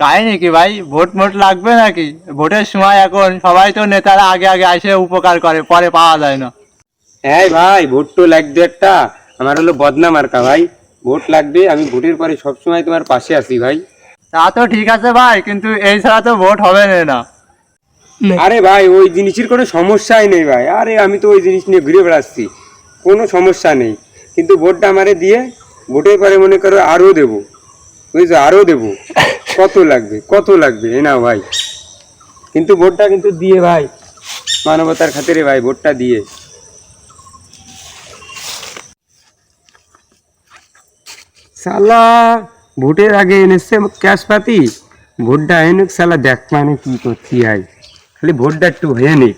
তাই নাকি ভাই? ভোট মোট লাগবে নাকি? ভোটের সময় এখন সবাই তো নেতারা আগে আগে এসে উপকার করে পরে পাওয়া যায় না। হ্যাঁ ভাই ভোট তো লাগবে একটা। আমার হলো বদনা মার্কা ভাই। ভোট লাগবে আমি ভোটের পরে সবসময় তোমার পাশে আছি ভাই। তা তো ঠিক আছে ভাই কিন্তু এই ছাড়া তো ভোট হবে না। আরে ভাই, ওই জিনিসের কোনো সমস্যাই নেই ভাই। আরে আমি তো ওই জিনিস নিয়ে ঘুরে বেড়াচ্ছি। কোনো সমস্যা নেই। কিন্তু ভোটটা আমারে দিয়ে ভোটের পরে মনে করো আরও দেবো। বুঝছ? আরও দেবো। কত লাগবে? কত লাগবে? এ না ভাই। কিন্তু ভোটটা কিন্তু দিয়ে ভাই। মানবতার খাতিরে ভাই, ভোটটা দিয়ে। সালা ভোটের আগে এনেছে ক্যাশ পাতি। ভোটটা এনে সালা দেখ মানে কি করছি, আই। খালি ভোটটা একটু হয়ে নিক